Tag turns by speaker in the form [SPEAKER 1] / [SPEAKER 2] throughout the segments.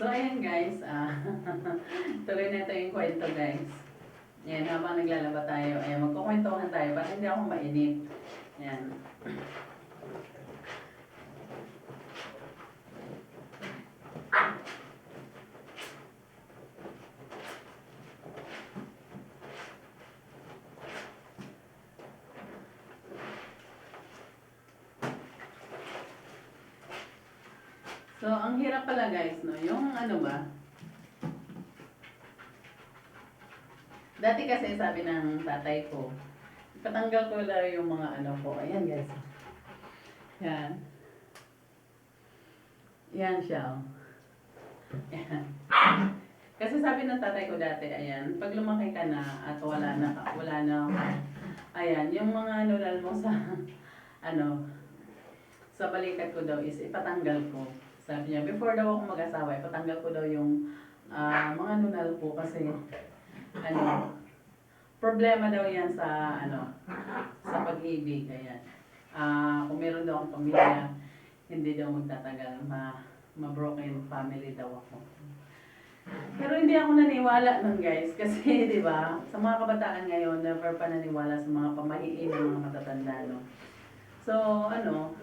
[SPEAKER 1] So, ayan guys, ah, tuloy na ito yung kwento guys. Ayan, habang naglalaba tayo, ayan, magkukwentuhan tayo para hindi ako mainip. Ayan. So, ang hirap pala guys, no? Yung ano ba? Dati kasi sabi ng tatay ko, patanggal ko lang yung mga ano ko. Ayan guys. Yan. Yan siya. oh. Yan. Kasi sabi ng tatay ko dati, ayan, pag lumaki ka na at wala na, wala na, ayan, yung mga nulal mo sa, ano, sa balikat ko daw is ipatanggal ko. Sabi niya, before daw ako mag-asawa, ipatanggal ko daw yung ah, mga nunal ko kasi ano, problema daw yan sa ano, sa pag-ibig. Ayan. Ah, kung meron daw akong pamilya, hindi daw magtatagal, ma, ma-broken family daw ako. Pero hindi ako naniwala nun guys kasi 'di ba sa mga kabataan ngayon never pa naniwala sa mga pamahiin ng mga matatanda no. So ano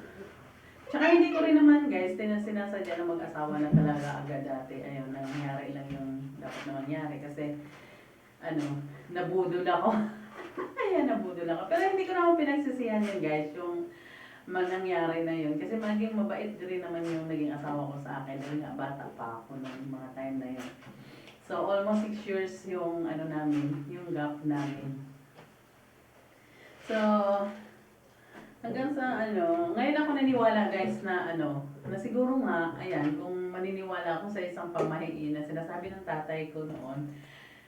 [SPEAKER 1] Tsaka hindi ko rin naman guys, sinasadya na mag-asawa na talaga agad dati. Ayun, nangyari lang yung dapat na mangyari kasi ano, nabudol ako. Ayan, nabudol ako. Pero hindi ko naman pinagsisihan yun guys, yung man nangyari na yun. Kasi maging mabait rin naman yung naging asawa ko sa akin. Dahil nga bata pa ako noong mga time na yun. So almost 6 years yung ano namin, yung gap namin. So, Hanggang sa ano, ngayon ako naniwala guys na ano, na siguro nga, ayan, kung maniniwala ako sa isang pamahiin na sinasabi ng tatay ko noon,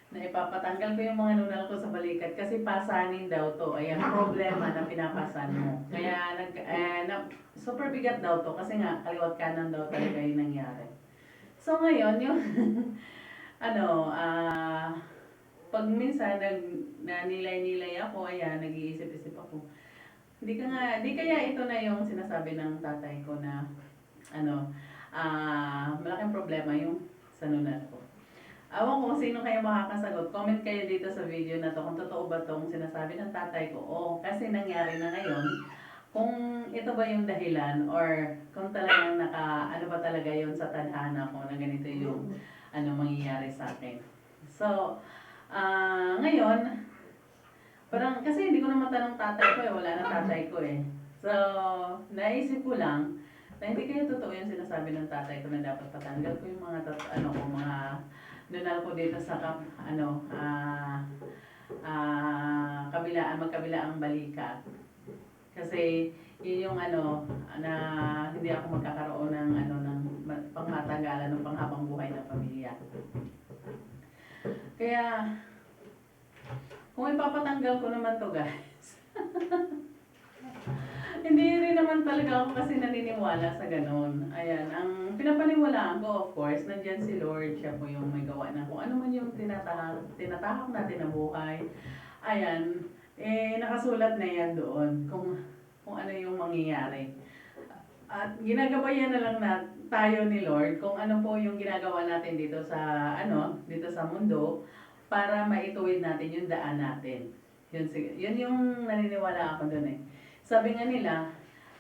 [SPEAKER 1] na ipapatanggal ko yung mga nunal ko sa balikat kasi pasanin daw to. Ayan, problema na pinapasan mo. Kaya nag, eh, na, super bigat daw to kasi nga kaliwat kanan daw talaga yung nangyari. So ngayon, yung ano, ah, pag minsan nag, nanilay-nilay ako, ayan, nag-iisip-isip ako, hindi ka nga, di kaya ito na yung sinasabi ng tatay ko na ano, ah, malaking problema yung sa nunal ko. Awan ko sino kayo makakasagot. Comment kayo dito sa video na to kung totoo ba tong sinasabi ng tatay ko. O kasi nangyari na ngayon, kung ito ba yung dahilan or kung talagang naka, ano ba talaga yun sa tadhana ko na ganito yung ano mangyayari sa akin. So, ah ngayon, Parang, kasi hindi ko na matanong tatay ko eh, wala na tatay ko eh. So, naisip ko lang, na hindi kaya totoo yung sinasabi ng tatay ko na dapat patanggal ko yung mga, tat, ano ko, mga nunal ko dito sa, kap, ano, ah, ah, kabilaan, magkabilaang balikat. Kasi, yun yung ano, na hindi ako magkakaroon ng, ano, ng ma- pangmatagalan ng panghabang buhay ng pamilya. Kaya, kung ipapatanggal ko naman to guys. Hindi rin naman talaga ako kasi naniniwala sa ganun. Ayan, ang pinapaniwalaan ko of course, nandyan si Lord, siya po yung may gawa na kung ano man yung tinatahak, tinatahak natin na buhay. Ayan, eh nakasulat na yan doon kung kung ano yung mangyayari. At ginagabayan na lang na tayo ni Lord kung ano po yung ginagawa natin dito sa ano, dito sa mundo para maituwid natin yung daan natin. Yun, yun yung naniniwala ako doon eh. Sabi nga nila,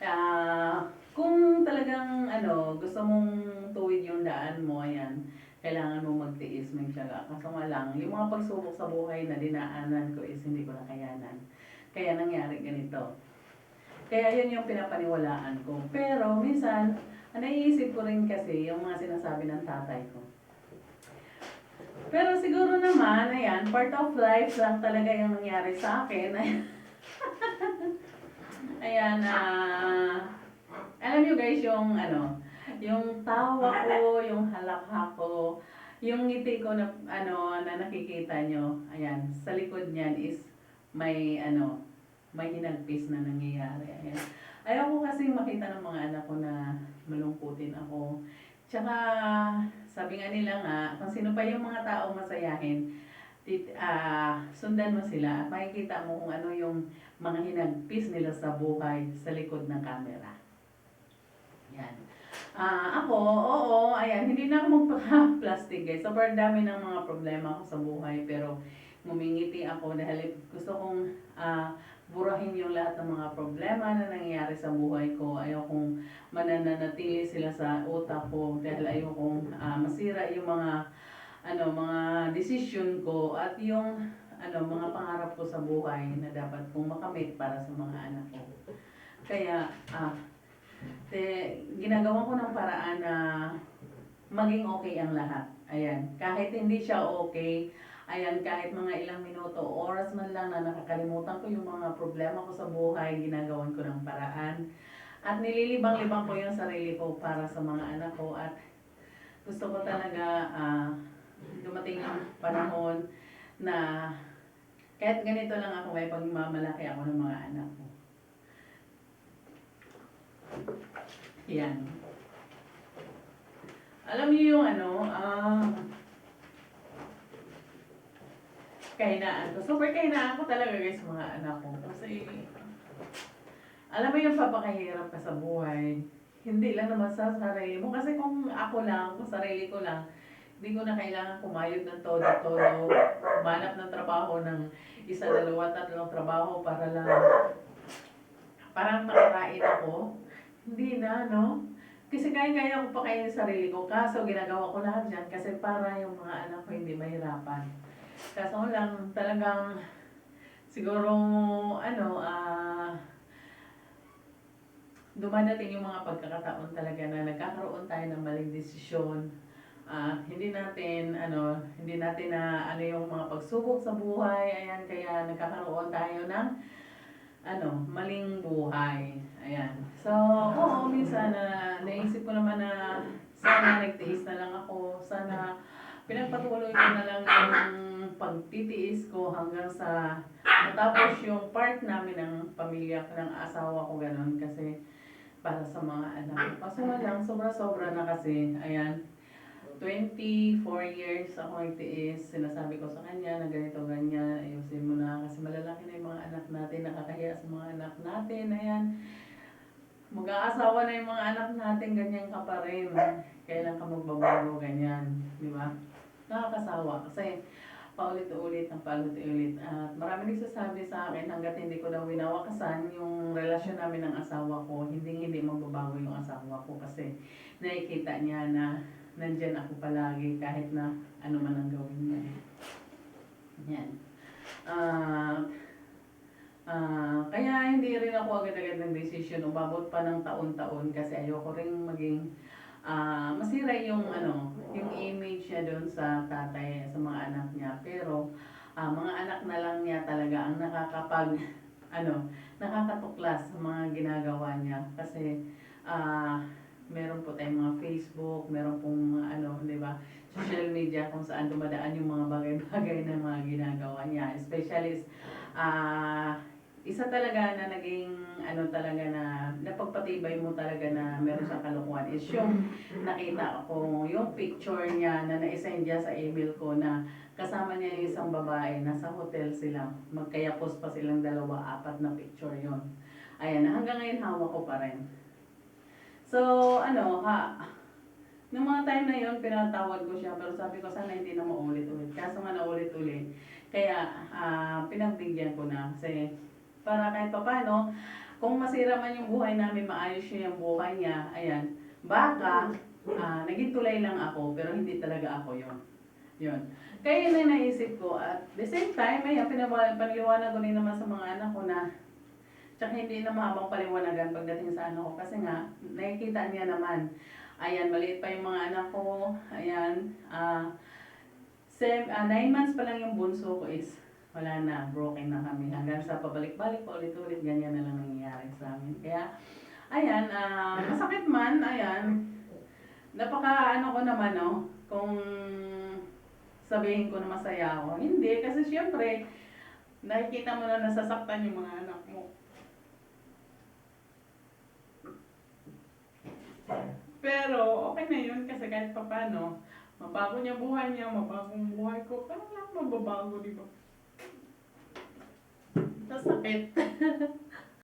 [SPEAKER 1] ah, kung talagang ano, gusto mong tuwid yung daan mo, ayan, kailangan mo magtiis, may tiyaga. Kaso nga lang, yung mga pagsubok sa buhay na dinaanan ko is hindi ko nakayanan. Kaya nangyari ganito. Kaya yun yung pinapaniwalaan ko. Pero minsan, naiisip ko rin kasi yung mga sinasabi ng tatay ko. Pero siguro naman, ayan, part of life lang talaga yung nangyari sa akin. ayan, ah, alam nyo guys, yung ano, yung tawa ko, yung halakha ko, yung ngiti ko na, ano, na nakikita nyo, ayan, sa likod niyan is may, ano, may hinagpis na nangyayari. Ayan. Ayaw ko kasi makita ng mga anak ko na malungkutin ako. Tsaka, sabi nga nila nga, kung sino pa yung mga tao masayahin, tit, ah, sundan mo sila at makikita mo kung ano yung mga hinagpis nila sa buhay sa likod ng camera. Yan. Ah, ako, oo, ayan, hindi na ako magpa-plastic guys. Sobrang dami ng mga problema ko sa buhay, pero ngumingiti ako dahil gusto kong ah, burahin yung lahat ng mga problema na nangyayari sa buhay ko. Ayokong mananatili sila sa utak ko dahil ayokong ah, masira yung mga ano, mga decision ko at yung ano, mga pangarap ko sa buhay na dapat kong makamit para sa mga anak ko. Kaya, ah, te, ginagawa ko ng paraan na maging okay ang lahat. Ayan, kahit hindi siya okay, ayan, kahit mga ilang minuto, oras man lang na nakakalimutan ko yung mga problema ko sa buhay, ginagawan ko ng paraan. At nililibang-libang ko yung sarili ko para sa mga anak ko at gusto ko talaga ah, dumating ang panahon na kahit ganito lang ako may pagmamalaki ako ng mga anak ko. Yan. Alam niyo yung ano, ah, kahinaan ko. Super kahinaan ko talaga guys mga anak ko. Kasi, alam mo yung papakahirap ka sa buhay. Hindi lang naman sa sarili mo. Kasi kung ako lang, kung sarili ko lang, hindi ko na kailangan kumayod ng todo-todo. Manap ng trabaho ng isa, dalawa, tatlong trabaho para lang parang makakain ako. Hindi na, no? Kasi kaya-kaya ko pa kayo sa sarili ko. Kaso ginagawa ko lahat yan kasi para yung mga anak ko hindi mahirapan. Kaso lang talagang siguro ano, ah dumadating yung mga pagkakataon talaga na nagkakaroon tayo ng maling desisyon. Ah, hindi natin ano, hindi natin na ano yung mga pagsubok sa buhay. Ayan, kaya nagkakaroon tayo ng ano, maling buhay. Ayan. So, oo, minsan na naisip ko naman na sana nagtiis na lang ako. Sana pinagpatuloy ko na lang yung pagtitiis ko hanggang sa matapos yung part namin ng pamilya ng asawa ko, ganun. Kasi para sa mga anak ko. Kaso nga lang, sobra-sobra na kasi. Ayan. 24 years ako nagtiis. Sinasabi ko sa kanya na ganito, ganyan. Ayusin mo na kasi malalaki na yung mga anak natin. Nakakahiya sa mga anak natin. Ayan. Mag-aasawa na yung mga anak natin. Ganyan ka pa rin. Kailan ka magbabago, ganyan. Di ba? Nakakasawa. Kasi paulit-ulit ang paulit-ulit. At marami nagsasabi sa akin hanggat hindi ko daw winawakasan yung relasyon namin ng asawa ko, hindi hindi magbabago yung asawa ko kasi nakikita niya na nandyan ako palagi kahit na ano man ang gawin niya. Yan. Ah, ah, kaya hindi rin ako agad-agad ng decision. Umabot pa ng taon-taon kasi ayoko rin maging ah, masira yung ano, yung image niya doon sa tatay, sa mga anak niya. Pero ah, mga anak na lang niya talaga ang nakakapag ano, nakakatuklas sa mga ginagawa niya kasi ah meron po tayong mga Facebook, meron pong mga ano, 'di ba? Social media kung saan dumadaan yung mga bagay-bagay na mga ginagawa niya. Especially ah isa talaga na naging ano talaga na napagpatibay mo talaga na meron siyang kalokohan is yung nakita ko yung picture niya na na-send niya sa email ko na kasama niya yung isang babae nasa hotel sila magkayapos pa silang dalawa apat na picture yon ayan hanggang ngayon hawak ko pa rin so ano ha Nung mga time na yon pinatawad ko siya pero sabi ko sana hindi na maulit-ulit. Kaso nga naulit-ulit. Kaya ah, pinagbigyan ko na kasi para kahit pa paano, kung masira man yung buhay namin, maayos siya yung buhay niya, ayan, baka ah, naging tulay lang ako pero hindi talaga ako yon Yun. Kaya yun na naisip ko at the same time, ayan, pinawal- paliwanag ko rin naman sa mga anak ko na Tsaka hindi na mahabang paliwanagan pagdating sa ano ko kasi nga nakikita niya naman Ayan, maliit pa yung mga anak ko. Ayan, ah sem, ah, nine months pa lang yung bunso ko is wala na, broken na kami. Hanggang sa pabalik-balik, paulit-ulit, ganyan na lang nangyayari sa amin. Kaya, ayan, ah masakit man, ayan. Napaka ano ko naman, no, kung sabihin ko na masaya ako. Hindi, kasi syempre, nakikita mo na nasasaktan yung mga anak mo. Pero okay na yun kasi kahit pa paano, mabago niya buhay niya, mabagong buhay ko, parang lang mababago, di ba? Masakit.